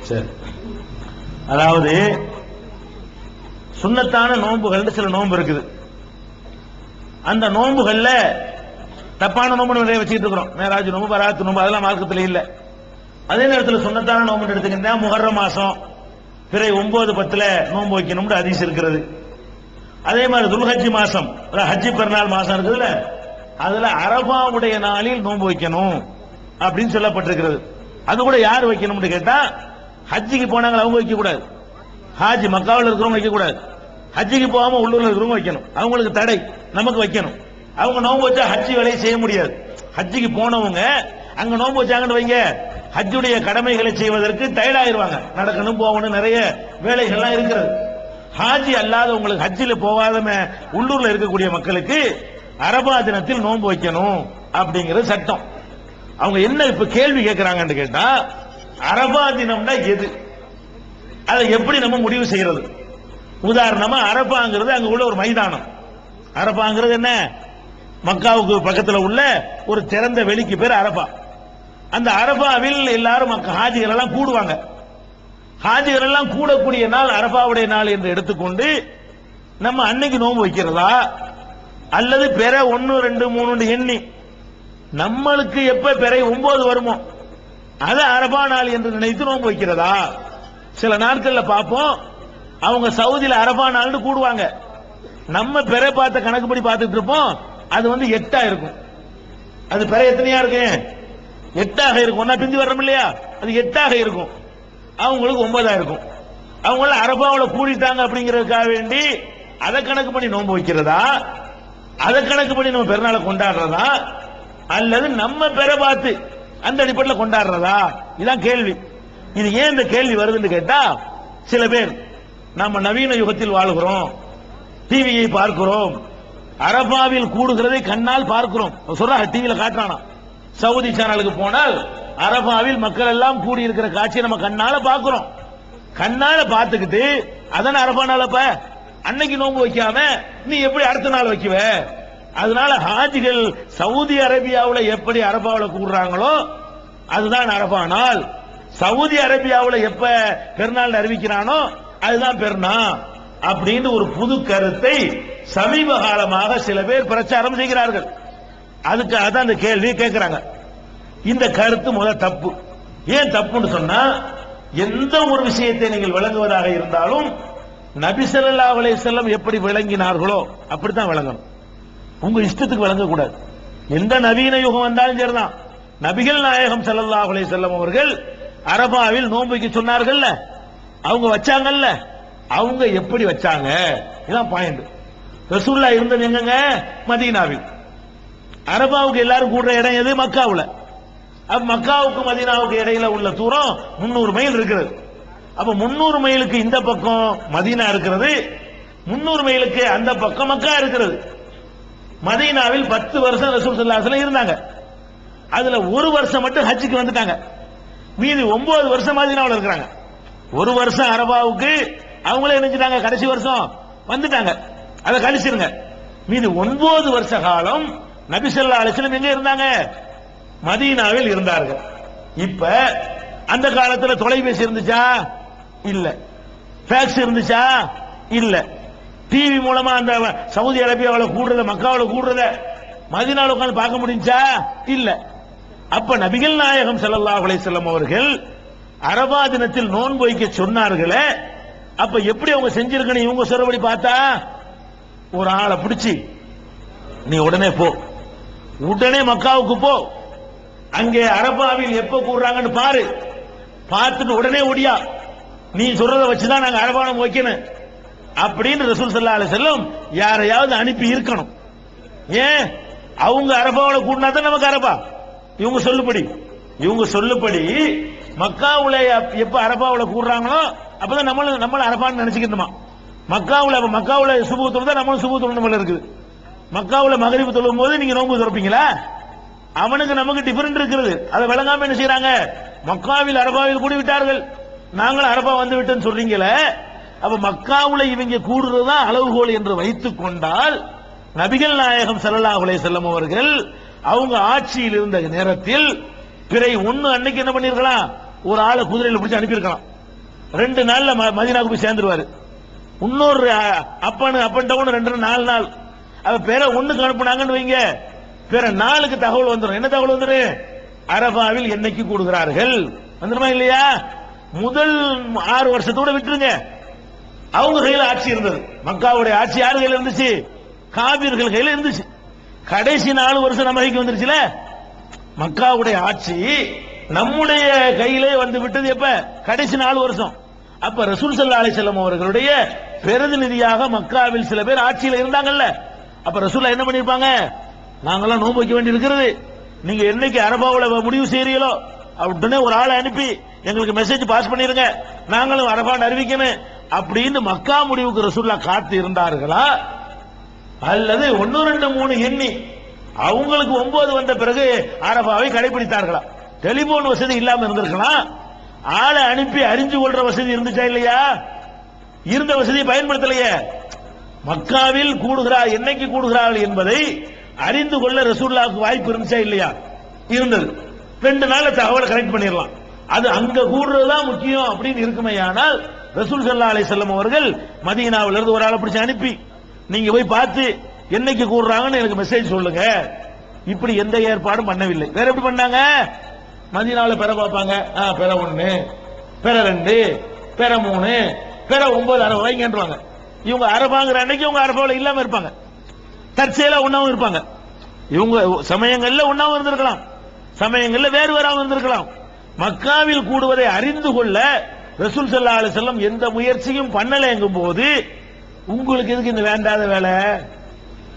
சரி. அதாவது சுண்ணத்தான நோன்புகள் சில நோன்பு இருக்குது. அந்த நோன்புகள்ல தப்பான நோம்பு நிறைய வச்சுக்கிட்டு இருக்கிறோம். மேராஜ் நோன்பு பராத்து நோன்பு அதெல்லாம் மார்க்கத்தில் இல்ல. அதே நேரத்தில் சுண்ணத்தான நோம்பு எடுத்துக்கிட்டா முகர்ற மாசம் பிறை ஒன்பது பத்துல நோன்பு வைக்கணும்னு அதிசயம் இருக்கிறது. அதே மாதிரி துல்ஹஜி மாசம் ஹஜ்ஜி பெருநாள் மாசம் இருக்குதுல்ல அதுல அரபாவுடைய நாளில் நோன்பு வைக்கணும் அப்படின்னு சொல்லப்பட்டிருக்கிறது. அது கூட யார் வைக்கணும்னு கேட்டா ஹஜ்ஜிக்கு போனாங்க அவங்க வைக்க கூடாது ஹாஜி மக்காவில் இருக்கிறவங்க வைக்க கூடாது ஹஜ்ஜிக்கு போகாம உள்ளூர்ல இருக்கிறவங்க வைக்கணும். அவங்களுக்கு தடை நமக்கு வைக்கணும். அவங்க நோன்பு வச்சா ஹஜ்ஜி வேலையை செய்ய முடியாது. ஹஜ்ஜிக்கு போனவங்க அங்க நோன்பு வச்சாங்கன்னு வைங்க. ஹஜ்ஜுடைய கடமைகளை செய்வதற்கு தயாராயிருவாங்க. நடக்கணும் போகணும் நிறைய வேலைகள்லாம் இருக்கிறது. ஹாஜி அல்லாத உங்களுக்கு ஹஜ்ஜில் போகாத உள்ளூர்ல இருக்கக்கூடிய மக்களுக்கு அரபா தினத்தில் நோன்பு வைக்கணும் அப்படிங்கிறது சட்டம். அவங்க என்ன இப்ப கேள்வி கேட்கிறாங்கன்னு கேட்டா அரபா தினம்னா எது? அதை எப்படி நம்ம முடிவு செய்யறது? உதாரணமா அரபாங்கிறது அங்க உள்ள ஒரு மைதானம். அரபாங்கிறது என்ன? மக்காவுக்கு பக்கத்துல உள்ள ஒரு திறந்த வெளிக்கு பேர் அரபா. அந்த அரபாவில் எல்லாரும் ஹாஜிகள் எல்லாம் கூடுவாங்க. ஹாஜிகள் எல்லாம் கூடக்கூடிய நாள் அரபாவுடைய நாள் என்று எடுத்துக்கொண்டு நம்ம அன்னைக்கு நோன்பு வைக்கிறதா? அல்லது பெற ஒன்னு ரெண்டு மூணு எண்ணி நம்மளுக்கு எப்ப பிறை ஒன்பது வருமோ? அது அரபா நாள் என்று நினைத்து நோன்பு வைக்கிறதா? சில நாட்கள்ல பார்ப்போம். அவங்க சவுதியில அரபா நாள்னு கூடுவாங்க. நம்ம பிறை பார்த்த கணக்குப்படி பார்த்துட்டு இருப்போம். அது வந்து எட்டா இருக்கும். அது பிறை எத்தனையா இருக்கு எட்டாக இருக்கும். ஒன்னா பிந்தி வர்றோம் இல்லையா? அது எட்டாக இருக்கும். அவங்களுக்கு ஒன்பதா இருக்கும். அவங்கள அரபாவில் கூடிட்டாங்க அப்படிங்கிறதுக்காக வேண்டி அதை கணக்கு பண்ணி நோன்பு வைக்கிறதா? அதை கணக்கு பண்ணி நம்ம பெருநாளை கொண்டாடுறதா? அல்லது நம்ம பெற பார்த்து அந்த அடிப்படையில் கொண்டாடுறதா? இதான் கேள்வி. இது ஏன் இந்த கேள்வி வருதுன்னு கேட்டா சில பேர் நம்ம நவீன யுகத்தில் வாழுகிறோம் டிவியை பார்க்கிறோம் அரபாவில் கூடுகிறதை கண்ணால் பார்க்கிறோம். சொல்றாங்க டிவியில காட்டுறானா. சவுதி சேனலுக்கு போனால் அரபாவில் மக்கள் எல்லாம் கூடி இருக்கிற காட்சியை நம்ம கண்ணால பாக்குறோம் கண்ணால பார்த்துக்கிட்டு அதான அரபா நாளப்ப? அன்னைக்கு நோன்பு வைக்காம நீ எப்படி அடுத்த நாள் வைக்குவ? அதனால ஹாஜிகள் சவுதி அரேபியாவில் எப்படி அரபாவில் கூடுறாங்களோ அதுதான் அரபானால். சவுதி அரேபியாவில் எப்ப பெருநாள் அறிவிக்கிறானோ அதுதான் பெருநா அப்படின்னு ஒரு புது கருத்தை சமீப காலமாக சில பேர் பிரச்சாரம் செய்கிறார்கள். அதுக்கு அதான் அந்த கேள்வி கேட்கிறாங்க இந்த கருத்து முதல் தப்பு. ஏன் தப்புன்னு சொன்னா எந்த ஒரு விஷயத்தை நீங்கள் விளங்குவதாக இருந்தாலும் நபி ஸல்லல்லாஹு செல்லம் எப்படி விளங்கினார்களோ அப்படித்தான் விளங்கணும். உங்க இஷ்டத்துக்கு விளங்கக்கூடாது எந்த நவீன யுகம் வந்தாலும் சரிதான். நபிகள் நாயகம் ஸல்லல்லாஹு அலைஹி அவர்கள் அரபாவில் நோன்புக்கு சொன்னார்கள்ல? அவங்க வச்சாங்கல்ல? அவங்க எப்படி வச்சாங்க? இதான் பாயிண்ட் ரசூல்லா இருந்தது எங்கங்க? மதீனாவில். அரபாவுக்கு எல்லாரும் கூடுற இடம் எது? மக்காவுல. அப்ப மக்காவுக்கு மதீனாவுக்கு இடையில உள்ள தூரம் 300 மைல் இருக்கிறது. அப்ப 300 மைலுக்கு இந்த பக்கம் மதீனா இருக்கிறது. 300 மைலுக்கு அந்த பக்கம் மக்கா இருக்கிறது. மதீனாவில் பத்து வருஷம் ரசூல் ஸல்லல்லாஹு இருந்தாங்க. அதுல ஒரு வருஷம் மட்டும் ஹஜ்ஜுக்கு வந்துட்டாங்க. மீதி ஒன்பது வருஷம் மதீனாவில் இருக்கிறாங்க. ஒரு வருஷம் அரபாவுக்கு அவங்களே நினைச்சிட்டாங்க கடைசி வருஷம் வந்துட்டாங்க. அதை கழிச்சிருங்க. மீதி ஒன்பது வருஷ காலம் நபிசல்லா ஸல்லல்லாஹு எங்க இருந்தாங்க? மதீனாவில் இருந்தார்கள். இப்ப அந்த காலத்துல தொலைபேசி இருந்துச்சா? இல்ல. ஃபேக்ஸ் இருந்துச்சா? இல்ல. டிவி மூலமா அந்த சவுதி அரேபியாவில் கூடுறத மக்காவில் கூடுறத மதினால உட்காந்து பார்க்க முடிஞ்சா? இல்ல. அப்ப நபிகள் நாயகம் செல்லல்லா செல்லம் அவர்கள் அரபா தினத்தில் நோன்பு வைக்க சொன்னார்களே அப்ப எப்படி அவங்க செஞ்சிருக்கணும்? இவங்க சொல்றபடி பார்த்தா ஒரு ஆளை பிடிச்சி நீ உடனே போ. உடனே மக்காவுக்கு போ. அங்கே அரபாவில் எப்ப கூடுறாங்கன்னு பாரு. பார்த்துட்டு உடனே ஒடியா நீ சொல்றத வச்சுதான் நாங்க அரபானம் வைக்கணும். அப்படின்னு ரசூல் சல்லா அலி செல்லம் யாரையாவது அனுப்பி இருக்கணும். ஏன்? அவங்க அரபாவில் கூட்டினா தான் நமக்கு அரபா. இவங்க சொல்லுபடி. இவங்க சொல்லுபடி மக்காவுல எப்ப அரபாவில் கூடுறாங்களோ அப்பதான் நம்மள நம்மள அரபான்னு நினைச்சுக்கணுமா மக்காவுல அப்ப மக்காவுல சுபு தான் நம்மளும் சுபு தொழுந்த போல இருக்குது. மக்காவுல மகரிப்பு தொழும் போது நீங்க நோம்பு திறப்பீங்களா? அவனுக்கு நமக்கு டிஃபரெண்ட் இருக்கிறது அதை விளங்காம என்ன செய்யறாங்க மக்காவில் அரபாவில் கூடி விட்டார்கள் நாங்களும் அரபா வந்து விட்டோன்னு சொல்றீங்களே அப்ப மக்காவுல இவங்க கூடுறதுதான் அளவுகோல் என்று வைத்துக் கொண்டால் நபிகள் நாயகம் சல்லாஹுலே செல்லம் அவர்கள் அவங்க ஆட்சியில் இருந்த நேரத்தில் பிறை ஒண்ணு அன்னைக்கு என்ன பண்ணிருக்கலாம்? ஒரு ஆளை குதிரையில பிடிச்சி அனுப்பியிருக்கலாம். ரெண்டு நாள்ல ம- போய் சேர்ந்துருவாரு. இன்னொரு அப்பனு அப்பன் டவுன் ரெண்டு நாலு நாள். அவ பேரை ஒண்ணுக்கு அனுப்புனாங்கன்னு வைங்க. பிற நாளுக்கு தகவல் வந்துடும் என்ன தகவல் வந்துடும் அரபாவில் என்னைக்கு கூடுகிறார்கள்? வந்துருமா இல்லையா? முதல் ஆறு வருஷத்தோட விட்டுருங்க. அவங்க கையில் ஆட்சி இருந்தது. மக்காவுடைய ஆட்சி யார் கையில் இருந்துச்சு? காவிர்கள் கையில் இருந்துச்சு. கடைசி நாலு வருஷம் நம்ம கைக்கு வந்துருச்சுல? மக்காவுடைய ஆட்சி நம்முடைய கையிலே வந்து விட்டது எப்ப? கடைசி நாலு வருஷம். அப்ப ரசூல் சல்லா அலிசல்லம் அவர்களுடைய பிரதிநிதியாக மக்காவில் சில பேர் ஆட்சியில் இருந்தாங்கல்ல. அப்ப ரசூல்லா என்ன பண்ணிருப்பாங்க? நாங்கெல்லாம் நோன்பு வைக்க வேண்டி இருக்கிறது நீங்க என்னைக்கு அரபாவில் முடிவு செய்றீங்களோ உடனே ஒரு ஆளை அனுப்பி எங்களுக்கு மெசேஜ் பாஸ் பண்ணிருங்க. நாங்களும் அரபான்னு அறிவிக்கணும். அப்படின்னு மக்கா முடிவுக்கு ரசூல்லா காத்து இருந்தார்களா அல்லது ஒன்னு ரெண்டு மூணு எண்ணி அவங்களுக்கு ஒன்பது வந்த பிறகு அரபாவை கடைபிடித்தார்களா? டெலிபோன் வசதி இல்லாம இருந்திருக்கலாம் ஆளை அனுப்பி அறிஞ்சு கொள்ற வசதி இருந்துச்சா இல்லையா? இருந்த வசதியை பயன்படுத்தலையே. மக்காவில் கூடுகிறார் என்னைக்கு கூடுகிறார்கள் என்பதை அறிந்து கொள்ள ரசூல்லாவுக்கு வாய்ப்பு இருந்துச்சா இல்லையா? இருந்தது. ரெண்டு நாள் தகவலை கனெக்ட் பண்ணிடலாம். அது அங்க கூடுறதுதான் முக்கியம் அப்படின்னு இருக்குமே ஆனால் ரசூல் சல்லா அலி செல்லம் அவர்கள் மதீனாவில இருந்து ஒரு ஆளை பிடிச்சு அனுப்பி நீங்க போய் பார்த்து என்னைக்கு கூடுறாங்கன்னு எனக்கு மெசேஜ் சொல்லுங்க. இப்படி எந்த ஏற்பாடும் பண்ணவில்லை. வேற எப்படி பண்ணாங்க? மதினால பெற பார்ப்பாங்க. ஆ, பெற ஒன்று பெற ரெண்டு பெற மூணு பெற ஒன்பது அரை வைங்கன்றாங்க. இவங்க அரபாங்கிற அன்னைக்கு இவங்க அரபாவில் இல்லாம இருப்பாங்க. தற்செயலா ஒண்ணாவும் இருப்பாங்க. இவங்க சமயங்கள்ல ஒண்ணாவும் இருந்திருக்கலாம். சமயங்கள்ல வேறு வேறாவும் இருந்திருக்கலாம். மக்காவில் கூடுவதை அறிந்து கொள்ள ரசூல் சல்லா அலி செல்லம் எந்த முயற்சியும் பண்ணலைங்கும் போது உங்களுக்கு எதுக்கு இந்த வேண்டாத வேலை?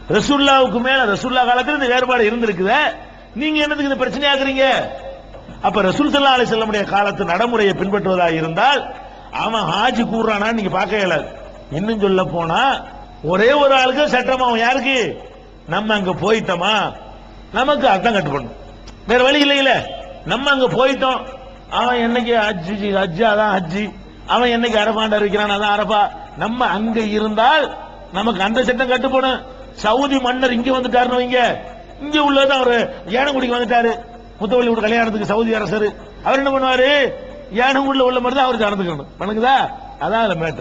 ரசூல்லாவுக்கு மேல ரசூல்லா காலத்தில் இந்த வேறுபாடு இருந்திருக்குதே. நீங்க என்னதுக்கு இந்த பிரச்சனை ஆக்குறீங்க அப்ப ரசூல் சல்லா அலி செல்லமுடைய காலத்து நடைமுறையை பின்பற்றுவதா இருந்தால் அவன் ஹாஜி கூடுறானான்னு நீங்க பார்க்க இயலாது இன்னும் சொல்ல போனா ஒரே ஒரு ஆளுக்கு சட்டம் அவன் யாருக்கு? நம்ம அங்க போயிட்டோமா? நமக்கு அர்த்தம் கட்டுப்படணும். வேற வழி இல்லையில. நம்ம அங்க போயிட்டோம். அவன் என்னைக்கு ஹஜ்ஜி ஹஜ்ஜி அதான் அஜ்ஜி அவன் என்னைக்கு அரபாண்ட இருக்கிறான் அதான் அரபா. நம்ம அங்க இருந்தால் நமக்கு அந்த சட்டம் கட்டுப்படும். சவுதி மன்னர் இங்க வந்துட்டாருன்னு வைங்க. இங்க உள்ளது அவர் ஏனங்குடிக்கு வந்துட்டாரு. முத்தவள்ளி ஒரு கல்யாணத்துக்கு சவுதி அரசர். அவர் என்ன பண்ணுவாரு? ஏனங்குடியில் உள்ள மாதிரி தான் அவர் நடந்துக்கணும் பண்ணுக்குதா? அதான் அதுல மேட்டர்